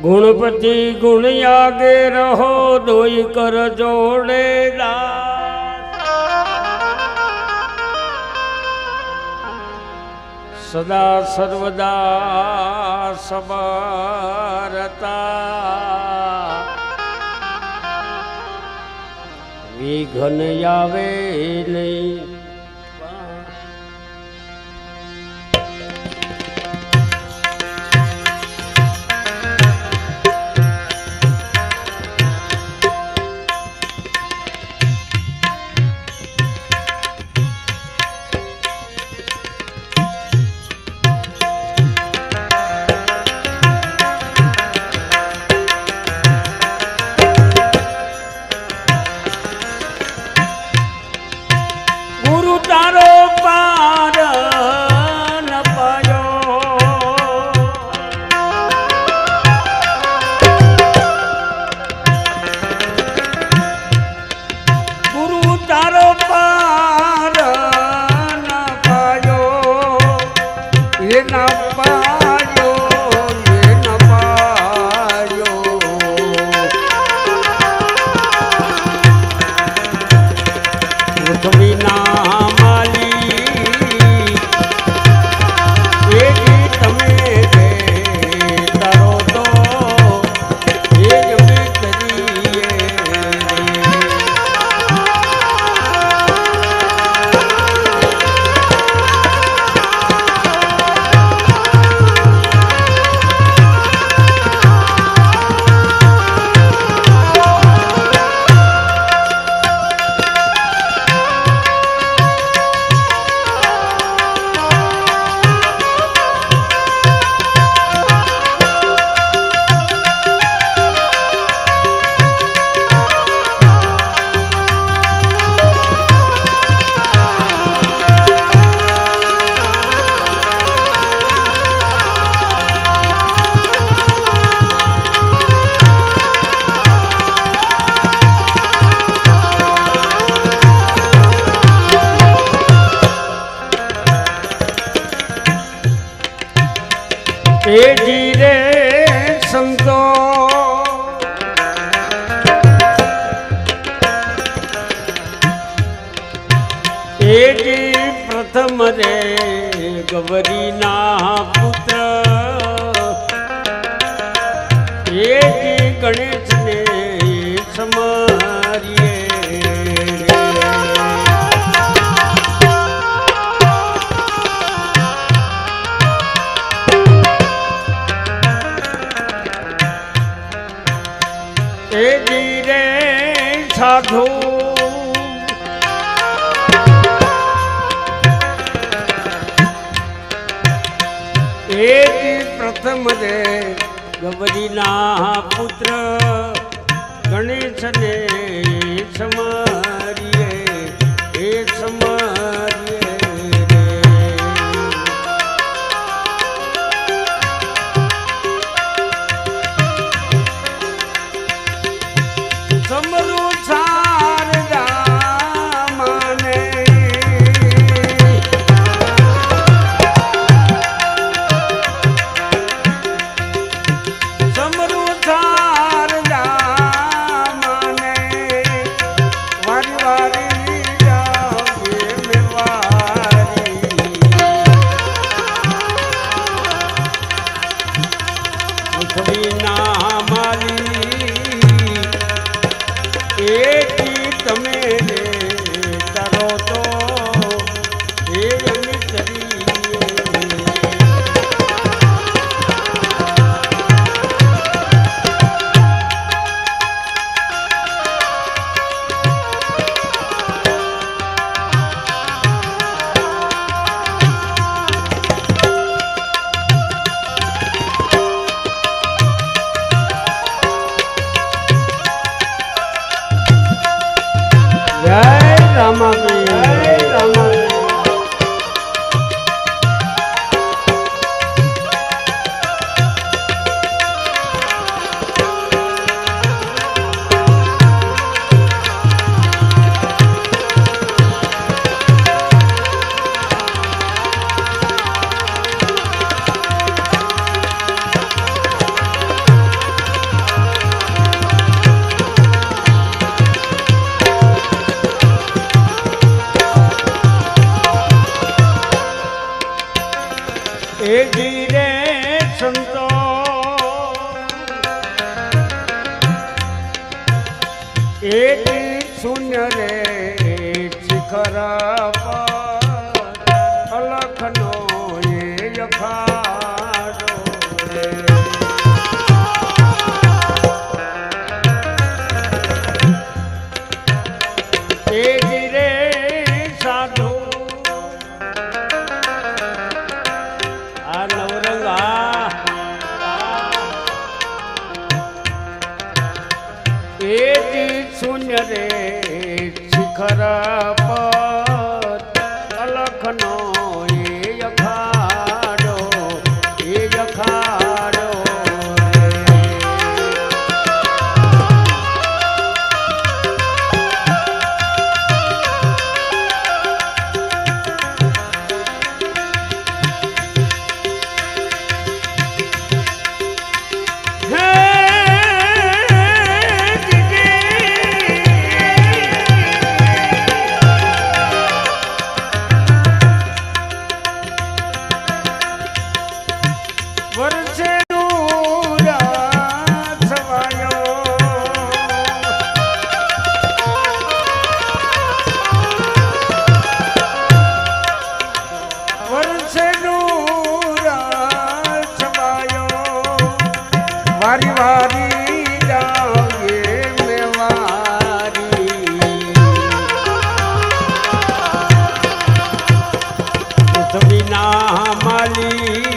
ગુણપતિ ગુણ આગે રહો દોઈ કર જોડે સદા સર્વદા સમરતા. વિઘન આવે નહીં ગણેશને બદરીના પુત્ર ગણેશને नाम ली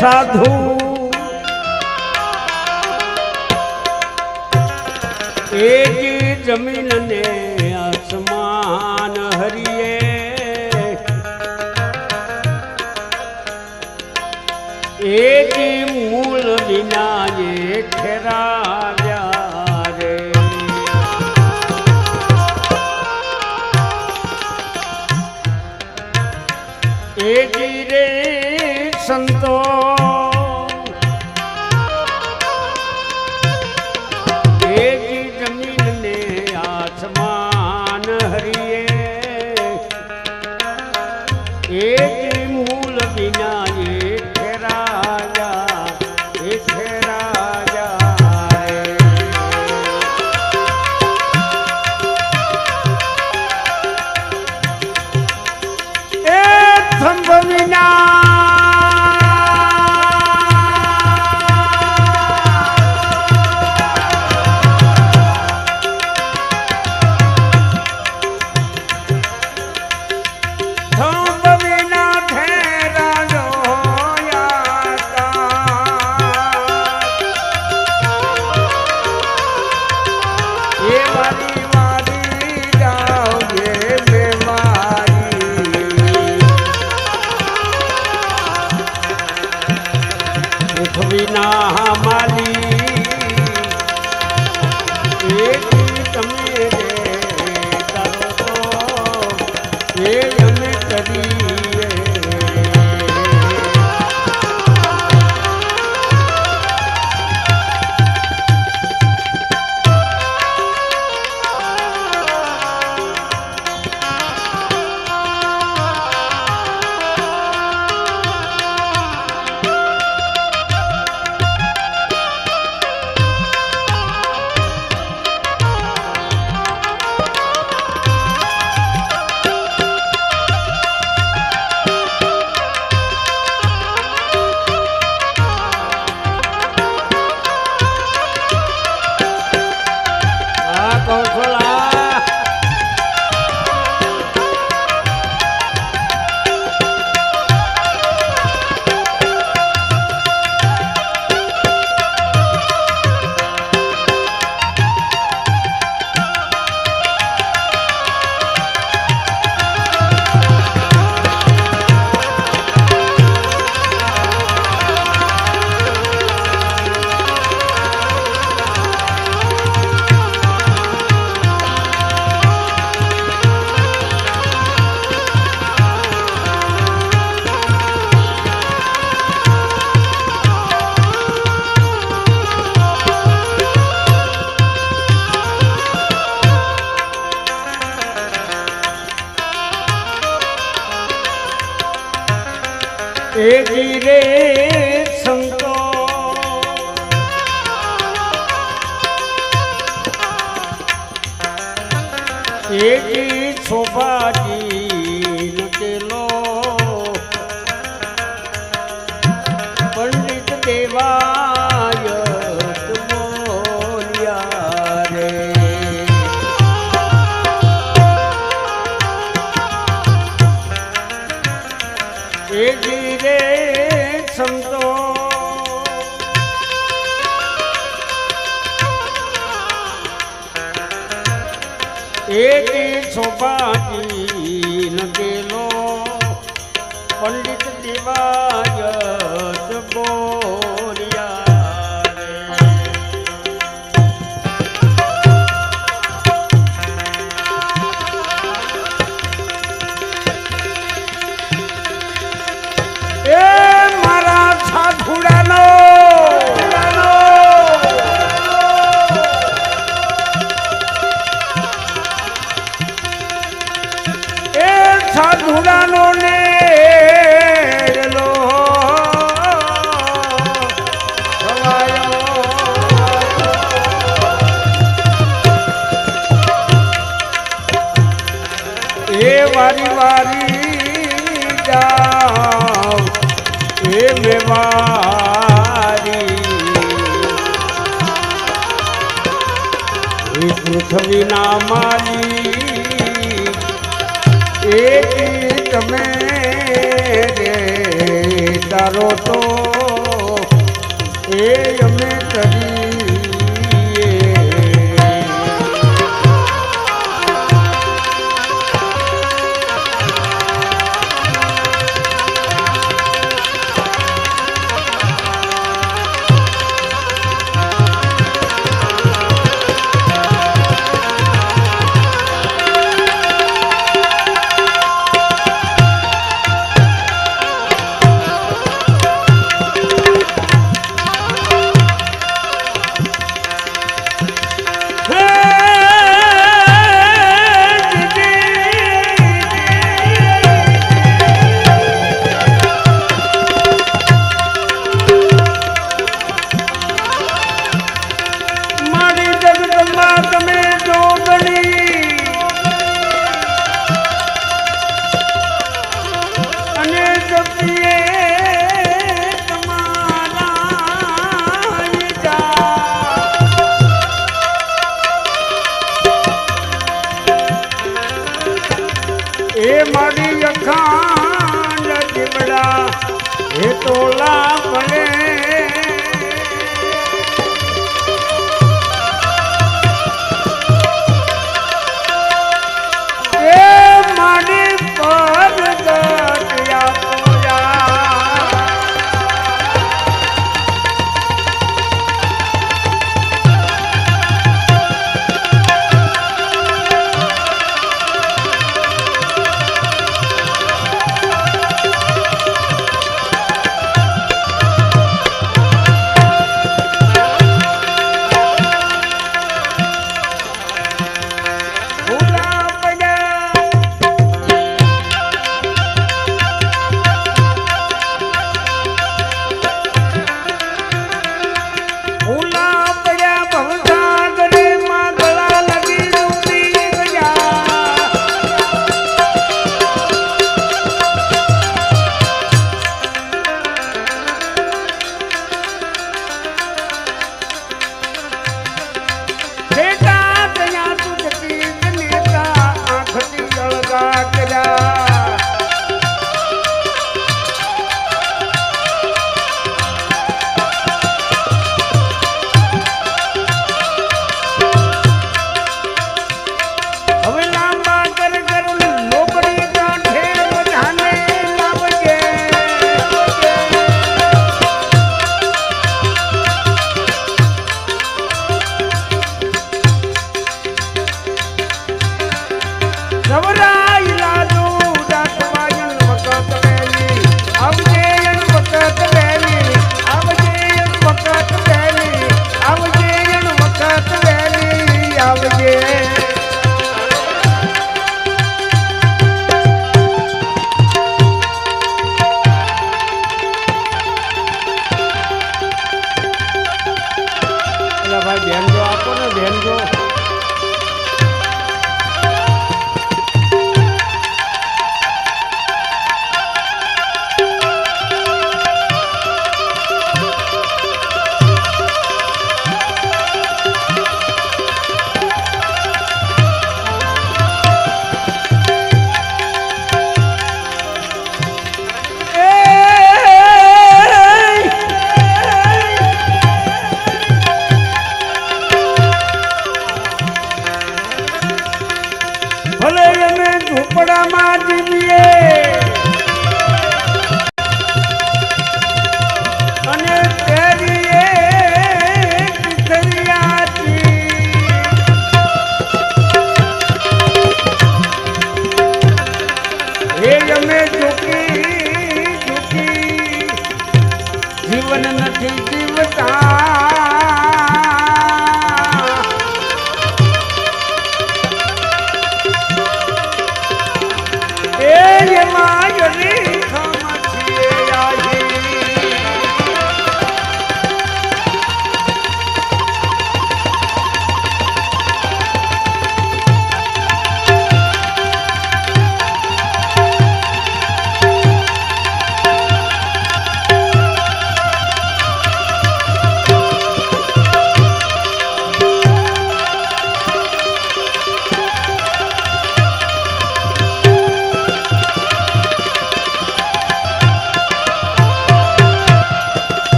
સાધુ એ જમીનને આસમાન હરિયે એકી મૂળ વિના એ ખેરાયા રે એકી રે સંતો એજી રે સંતો. એજી એકી શોભાજી નગેલો પંડિત દિવા વારી જાવ એ મેવારી પૃથ્વીના માલ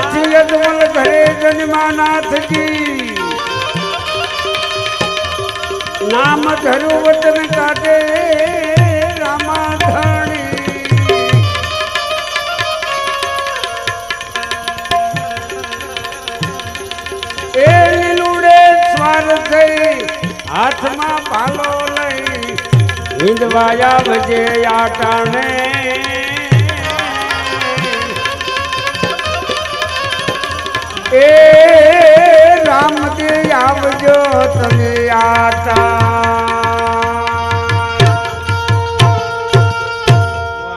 કાઠી અજમલ ઘરે જન્માનાથજી. નામ ધરું વતન કાઢે રામાધાણી. એ લીલુડે સ્વાર થઈ હાથમાં ભાલો લઈ હિંદવાયા વજે આટાણે એ રામદેવ આવજો તમે આતા.